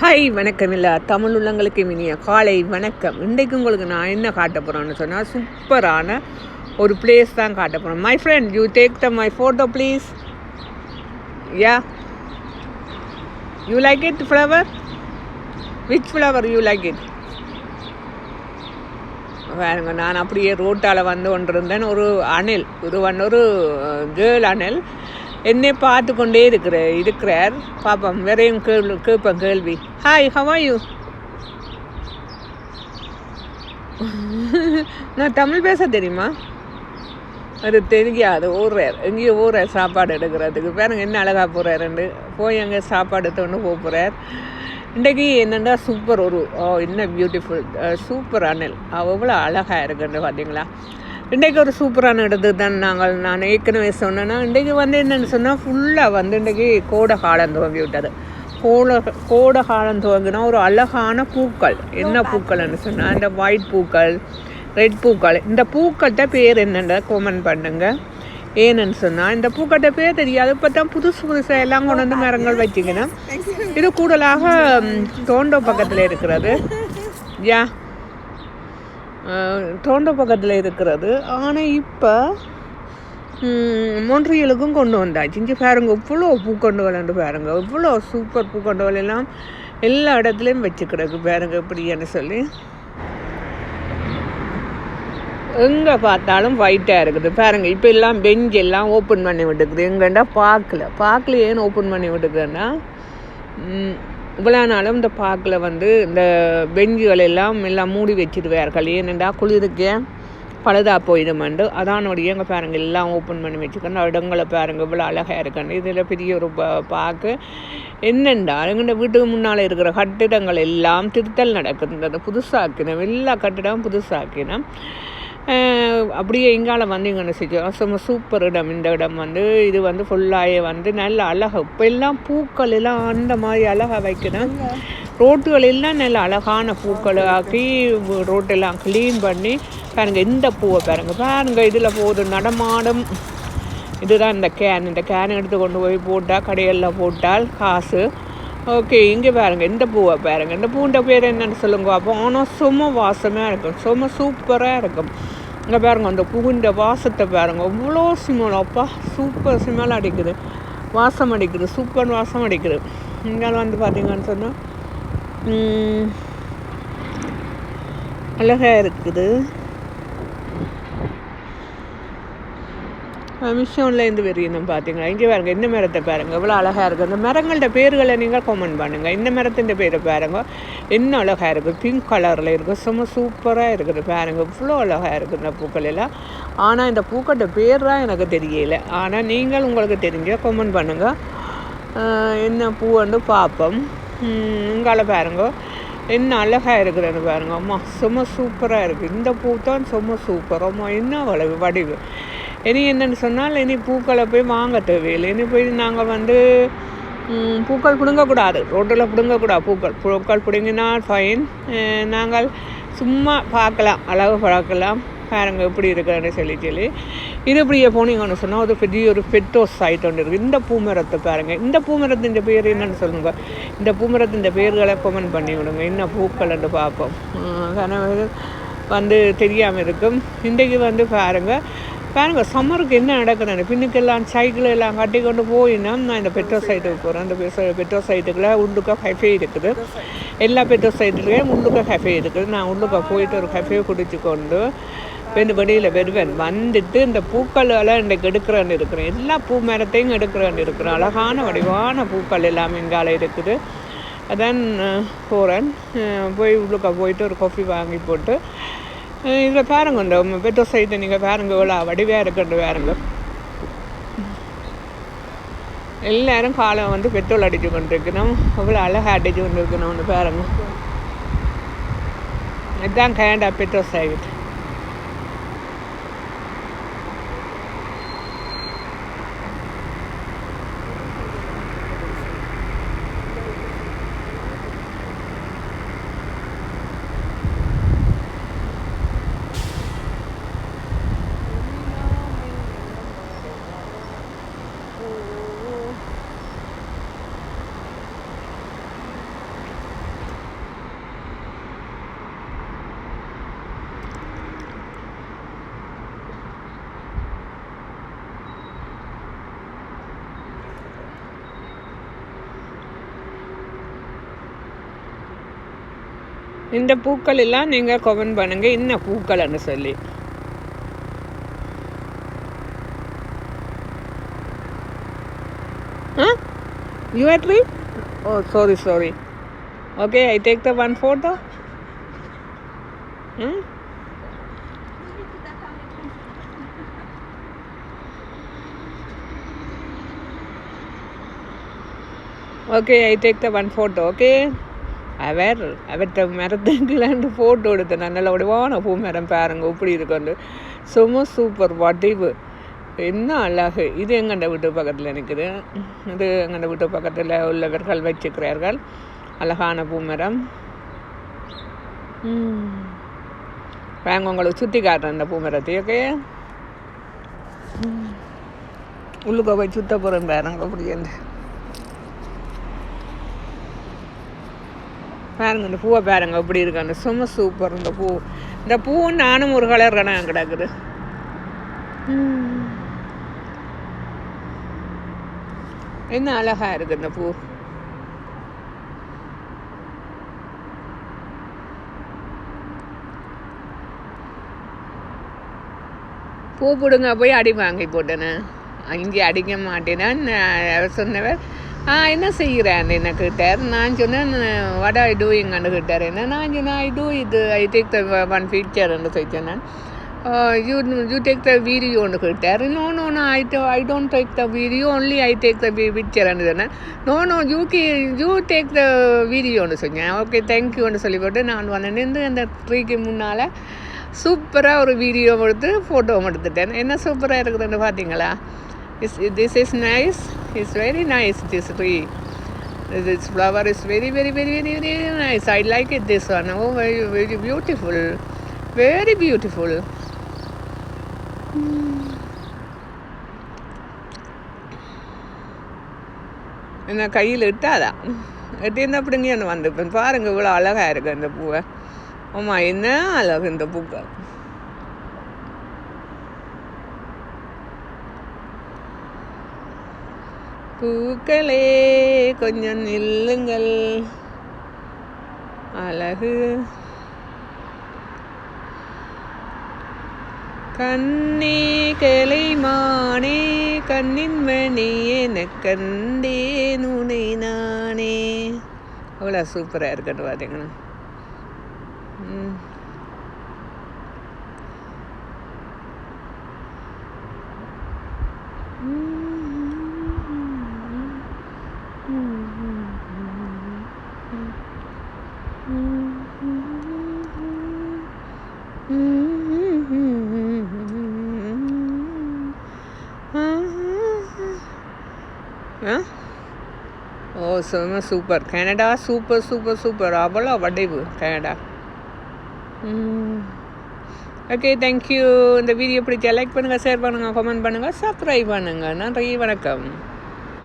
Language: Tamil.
ஹாய் வணக்கம் இல்ல. தமிழ் உள்ளங்களுக்கு இனிய காலை வணக்கம். இன்றைக்கு உங்களுக்கு நான் என்ன காட்ட போகிறேன்னு சொன்னால் சூப்பரான ஒரு பிளேஸ் தான் காட்ட போகிறேன் my friend you take the my photo please yeah you like it flower which flower you like it வேறுங்க நான் அப்படியே ரோட்டால் வந்து கொண்டிருந்தேன். ஒரு அணில் ஒரு ஒன் ஒரு கேர்ள் அணில். என்னை பார்த்து கொண்டே இருக்கிற இருக்கிறார். பாப்பம் வேறையும் கேள்வி கேட்பேன் கேள்வி. ஹாய் ஹவ் யூ நான் தமிழ் பேச தெரியுமா? அது தெரியாது ஊர்றார் எங்கேயோ ஊர்றார் சாப்பாடு எடுக்கிறதுக்கு. பாருங்க என்ன அழகாக போகிறாருண்டு போய் அங்கே சாப்பாடு எடுத்துன்னு போக போகிறார் இன்றைக்கி என்னென்னா சூப்பர் ஒரு ஓ என்ன பியூட்டிஃபுல் சூப்பர் அனல். எவ்வளோ அழகாக இருக்குன்னு பார்த்தீங்களா இன்றைக்கு ஒரு சூப்பரான இடத்துக்கு தான் நாங்கள். நான் ஏற்கனவே சொன்னேன்னா இன்றைக்கு வந்து என்னென்னு சொன்னால் ஃபுல்லாக வந்து இன்றைக்கு கோடை காலம் துவங்கி விட்டது. கோடை கோடை காலம் துவங்கினா ஒரு அழகான பூக்கள். என்ன பூக்கள்னு சொன்னால் இந்த ஒயிட் பூக்கள் ரெட் பூக்கள். இந்த பூக்கள்கிட்ட பேர் என்னென்ன கோமெண்ட் பண்ணுங்க. ஏன்னு சொன்னால் இந்த பூக்கள்கிட்ட பேர் தெரியாது. இப்போ தான் புதுசு புதுசாக எல்லாம் கொண்டு வந்து மரங்கள் வச்சிங்கன்னா இது கூடுதலாக தோண்டோ பக்கத்தில் இருக்கிறது. யா தோண்ட பக்கத்தில் இருக்கிறது. ஆனால் இப்போ மொன்றியலுக்கும் கொண்டு வந்தாச்சு. இங்கே பாருங்க இவ்வளோ பூக்கொண்டுகள் பாருங்க. இவ்வளோ சூப்பர் பூக்கொண்டுகள் எல்லாம் எல்லா இடத்துலையும் வச்சு கிடக்கு பாருங்க இப்படின்னு சொல்லி. எங்கே பார்த்தாலும் ஒயிட்டாக இருக்குது. பாருங்கள் இப்போ எல்லாம் பெஞ்ச் எல்லாம் ஓப்பன் பண்ணி விட்டுக்குது. எங்கண்டா பார்க்கல. பார்க்கல ஏன் ஓப்பன் பண்ணி விட்டுக்குதுன்னா இவ்வளோ நாளும் இந்த பார்க்கில் வந்து இந்த பெஞ்சுகள் எல்லாம் எல்லாம் மூடி வச்சிருவார்கள். ஏனெண்டா குளிருக்கு பழுதாக போயிடுமெண்டு அதானுடைய எங்கள் பாருங்க எல்லாம் ஓப்பன் பண்ணி வச்சுக்கணும் இடங்களை பாருங்க இவ்வளோ அழகாக இருக்கணும் இதில் பெரிய ஒரு பார்க்கு என்னென்றா எங்கள் வீட்டுக்கு முன்னால் இருக்கிற கட்டிடங்கள் எல்லாம் திருத்தல் நடக்குது புதுசாக்கினோம் எல்லா கட்டிடமும் புதுசாக்கினோம் அப்படியே இங்கால வந்தீங்கன்னு வச்சுக்கோ சும்மா சூப்பர் இடம் இந்த இடம் வந்து. இது வந்து ஃபுல்லாகவே வந்து நல்ல அழகாக இப்போ எல்லாம் பூக்கள் எல்லாம் அந்த மாதிரி அழகாக வைக்கணும். ரோட்டுகள் எல்லாம் நல்ல அழகான பூக்களை ஆக்கி ரோட்டெல்லாம் க்ளீன் பண்ணி பாருங்கள் இந்த பூவை பாருங்க பாருங்கள் இதில் போகுது நடமாடும். இதுதான் இந்த கேன் இந்த கேன் எடுத்து கொண்டு போய் போட்டால் கடையெல்லாம் போட்டால் காசு. ஓகே இங்கே பாருங்க இந்த பூவை பாருங்க. இந்த பூண்ட பேர் என்னன்னு சொல்லுங்க அப்போ ஆனால் சும்மா வாசமாக இருக்கும் சும்மா சூப்பராக இருக்கும். இங்கே பாருங்க அந்த பூவிൻ്റെ வாசத்தை பாருங்க. அவ்வளோ ஸ்மெல் அப்பா சூப்பர் ஸ்மெல் அடிக்குது. வாசம் அடிக்குது சூப்பர் வாசம் அடிக்குது. இங்கே வந்து பார்த்தீங்கன்னு சொன்னால் அழகாக இருக்குது. மிஷோன்லேருந்து விரியணும் பார்த்தீங்களா இங்கே பாருங்கள் இந்த மரத்தை பாருங்கள் எவ்வளோ அழகாக இருக்குது இந்த மரங்கள்ட பேர்களை நீங்கள் கமெண்ட் பண்ணுங்கள் இந்த மரத்தின் பேரை பாருங்கள் என்ன அழகாக இருக்குது பிங்க் கலரில் இருக்குது சும்மா சூப்பராக இருக்குது பாருங்கள் இவ்வளோ அழகாக இருக்குது இந்த பூக்கள் எல்லாம் ஆனால் இந்த பூக்கள்கிட்ட பேர் தான் எனக்கு தெரியல ஆனால் நீங்கள் உங்களுக்கு தெரிஞ்ச கமெண்ட் பண்ணுங்கள் என்ன பூன்னு பார்ப்போம் உங்களை பாருங்க என்ன அழகாக இருக்குதுன்னு பாருங்க அம்மா சும்மா சூப்பராக இருக்குது இந்த பூ தான் சும்மா சூப்பர் அம்மா என்ன வளைவு வடிவு இனி என்னன்னு சொன்னால் இனி பூக்களை போய் வாங்க தேவையில்லை. இனி போய் நாங்கள் வந்து பூக்கள் பிடுங்கக்கூடாது. ரோட்டில் பிடுங்கக்கூடாது பூக்கள். பூக்கள் பிடுங்கினால் ஃபைன் நாங்கள் சும்மா பார்க்கலாம் அழகு பார்க்கலாம். பாருங்க எப்படி இருக்கிறேன்னு சொல்லி சொல்லி இது இப்படியே போனீங்கன்னு சொன்னால் ஒரு பெரிய ஒரு பெட்டோஸ் சைட் ஒன்று இருக்குது இந்த பூமரத்தை பாருங்கள் இந்த பூமரத்தின் பேர் என்னன்னு சொல்லுங்க. இந்த பூமரத்தின் பேர்களை கமெண்ட் பண்ணி விடுங்க. என்ன பூக்கள்னு பார்ப்போம். கனவு வந்து தெரியாமல் இருக்கும். இன்றைக்கு வந்து பாருங்க பாருங்க சம்மருக்கு என்ன நடக்குதுன்னு பின்னுக்கெல்லாம் சைக்கிள் எல்லாம் கட்டி கொண்டு போயினா நான் இந்த பெட்ரோல் சைட்டுக்கு போகிறேன் அந்த பெட்ரோல் சைட்டுக்குள்ள உள்ளுக்க கஃபே இருக்குது. எல்லா பெட்ரோல் சைட்டுலேயும் உள்ளுக்க கஃபே இருக்குது. நான் உள்ளுக்க போயிட்டு ஒரு கஃபே குடிச்சு கொண்டு வந்து வெளியில் வருவேன். வந்துட்டு இந்த பூக்களால் இன்றைக்கு எடுக்கிறேன்னு இருக்கிறேன். எல்லா பூ மரத்தையும் எடுக்கிறேன்னு இருக்கிறேன். அழகான வடிவான பூக்கள் எல்லாம் இங்கால இருக்குது. அதான் போகிறேன் போய் உள்ளுக்க போயிட்டு ஒரு காஃபி வாங்கி போட்டு இதில் பாருங்க இந்த பெட்ரோல் சைட்டை நீங்கள் பாருங்க இவ்வளோ வடிவாக இருக்குன்னு பாருங்க எல்லாரும் காலம் வந்து பெட்ரோல் அடிச்சு கொண்டிருக்கணும் அவ்வளோ அழகாக அடிச்சு கொண்டிருக்கணும்னு பாருங்க இதுதான் கேண்டா பெட்ரோல் சைட் இந்த பூக்கள் எல்லாம் நீங்கள் கமெண்ட் பண்ணுங்க என்ன பூக்கள்னு சொல்லி Huh? You are tree? Oh, sorry, sorry. Okay, I take the one photo. Hmm? Okay I take the one photo okay அவர் அவர்கிட்ட மரத்துக்குலாண்டு ஃபோட்டோ எடுத்தேன் நான் நல்ல வடிவான பூ மரம் பாருங்க இப்படி இருக்குண்டு சும்மா சூப்பர் வடிவு என்ன அழகு இது எங்கண்ட வீட்டு பக்கத்தில் நிற்குது இது எங்கண்ட வீட்டு பக்கத்தில் உள்ளவர்கள் வச்சுக்கிறார்கள் அழகான பூமரம் வாங்க உங்களுக்கு சுற்றி காட்டுறேன் இந்த பூமரத்தை ஓகே உள்ளுக்க போய் சுத்த போகிறேன் பாருங்க அப்படி இருந்து பாருங்க இந்த பூவை பாருங்க எப்படி இருக்கு. அந்த சும்மா சூப்பர் இந்த பூ. இந்த பூ நானும் ஒரு கலர் கணக்கு கிடக்குது. என்ன அழகா இருக்கு இந்த பூ. பூ பிடுங்க போய் அடி வாங்கி போட்டேனே இங்கே அடிக்க மாட்டேன் சொன்னவர் என்ன செய்கிறேன் என்ன கேட்டார் நான் சொன்னேன் வட ஐ டூயிங்னு கேட்டார் என்ன நான் சொன்னேன் ஐ டூ இது ஐ டேக் த ஒன் ஃபீச்சர்னு சொல்லி சொன்னேன். யூ யூ டேக் த வீடியோன்னு கேட்டார் நோ நோ நான் I I don't take the video only I take the பிக்சர்னு சொன்னேன். நோ நோ யூ கி யூ டேக் த வீடியோன்னு சொன்னேன். ஓகே தேங்க்யூன்னு சொல்லி போட்டு நான் வந்து அந்த ட்ரீக்கு முன்னால் சூப்பராக ஒரு வீடியோ எடுத்து ஃபோட்டோவும் எடுத்துட்டேன். என்ன சூப்பராக இருக்குதுன்னு பார்த்தீங்களா is this is nice is very nice this tree this flower is very very very very very nice I like it this one oh very very beautiful very beautiful என்ன கையில் இட்டாதான் எட்டியிருந்தா அப்படிங்க என்ன வந்துப்பேன் பாருங்க இவ்வளோ அழகாக இருக்குது இந்த பூவை. ஆமாம் என்ன அழகு இந்த பூக்கள்? பூக்களே கொஞ்சம் நில்லுங்கள். அழகு. கண்ணே கலைமானே கண்ணின் மணி என கண்டேன் உனை நானே. அவ்வளோ சூப்பராக இருக்கட்டும் பார்த்தீங்கன்னா ம். ஓ செம super. Canada super super super. அவ்வளோ வடைவு கனடா. ஓகே தேங்க்யூ இந்த வீடியோ பிடிச்சா லைக் பண்ணுங்கள் ஷேர் பண்ணுங்கள் கமெண்ட் பண்ணுங்கள் சப்ஸ்கிரைப் பண்ணுங்கள் நன்றி வணக்கம்.